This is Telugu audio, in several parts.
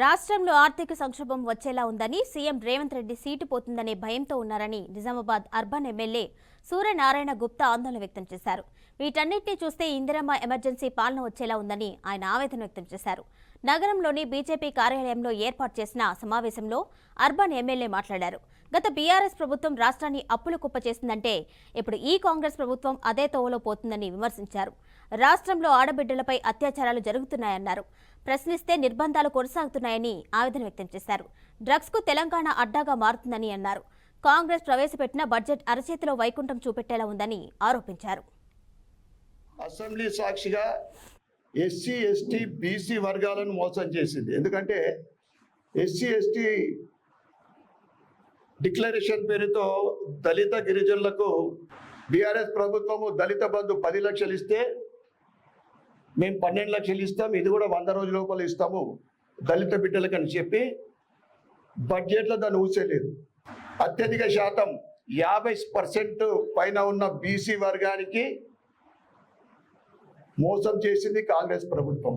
రాష్ట్రంలో ఆర్థిక సంక్షోభం వచ్చేలా ఉందని సీఎం రేవంత్ రెడ్డి సీటు పోతుందనే భయంతో ఉన్నారని నిజామాబాద్ అర్బన్ ఎమ్మెల్యే సూర్యనారాయణ గుప్తా ఆందోళన వ్యక్తం చేశారు. వీటన్నిటిని చూస్తే ఇందిరమ్మ ఎమర్జెన్సీ పాలన వచ్చేలా ఉందని ఆయన ఆవేదన వ్యక్తం చేశారు. నగరంలోని బీజేపీ కార్యాలయంలో ఏర్పాటు చేసిన సమావేశంలో అర్బన్ ఎమ్మెల్యే మాట్లాడారు. గత బీఆర్ఎస్ ప్రభుత్వం రాష్ట్రాన్ని అప్పులు కుప్ప చేసిందంటే ఇప్పుడు ఈ కాంగ్రెస్ ప్రభుత్వం అదే తోవలో పోతుందని విమర్శించారు. రాష్ట్రంలో ఆడబిడ్డలపై అత్యాచారాలు జరుగుతున్నాయన్నారు. ప్రశ్నిస్తే నిర్బంధాలు కొనసాగుతున్నాయని ఆవేదన వ్యక్తం చేశారు. డ్రగ్స్కు తెలంగాణ అడ్డాగా మారుతుందని అన్నారు. కాంగ్రెస్ ప్రవేశపెట్టిన బడ్జెట్ అరచేతిలో వైకుంఠం చూపెట్టేలా ఉందని ఆరోపించారు. అసెంబ్లీ సాక్షిగా ఎస్సీ ఎస్టీ బీసీ వర్గాలను మోసం చేసింది. ఎందుకంటే ఎస్సీ ఎస్టీ డిక్లరేషన్ పేరుతో దళిత గిరిజనులకు బీఆర్ఎస్ ప్రభుత్వము దళిత బంధు పది లక్షలు ఇస్తే మేము పన్నెండు లక్షలు ఇస్తాం ఇది కూడా వంద రోజుల లోపల ఇస్తాము దళిత బిడ్డలకు అని చెప్పి బడ్జెట్లో దాన్ని ఊసేలేదు. అత్యధిక శాతం యాభై పర్సెంట్ పైన ఉన్న బీసీ వర్గానికి మోసం చేసింది కాంగ్రెస్ ప్రభుత్వం.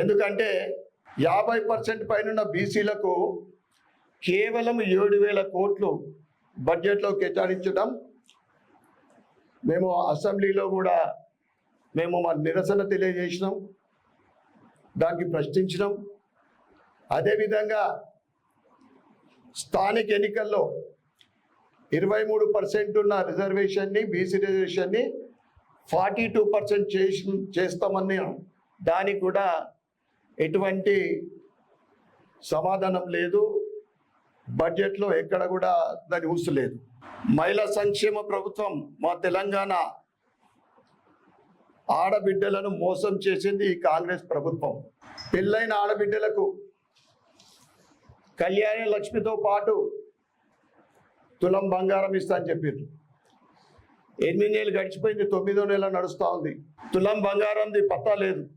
ఎందుకంటే యాభై పర్సెంట్ పైన బీసీలకు కేవలం ఏడు వేల కోట్లు బడ్జెట్లో కేటాయించడం మేము అసెంబ్లీలో కూడా మేము మా నిరసన తెలియజేసినాం దానికి ప్రశ్నించినాం. అదేవిధంగా స్థానిక ఎన్నికల్లో ఇరవై మూడు పర్సెంట్ ఉన్న రిజర్వేషన్ని బీసీ రిజర్వేషన్ని ఫార్టీ టూ పర్సెంట్ చేసి చేస్తామని దానికి కూడా ఎటువంటి సమాధానం లేదు. బడ్జెట్లో ఎక్కడ కూడా దాని ఊసు లేదు. మహిళా సంక్షేమ ప్రభుత్వం మా తెలంగాణ ఆడబిడ్డలను మోసం చేసింది ఈ కాంగ్రెస్ ప్రభుత్వం. పెళ్ళైన ఆడబిడ్డలకు కళ్యాణ లక్ష్మితో పాటు తులం బంగారం ఇస్తా అని చెప్పారు ఎనిమిది నెలలు గడిచిపోయింది తొమ్మిదో నెల నడుస్తూ ఉంది. తులం బంగారంది పత్తా లేదు.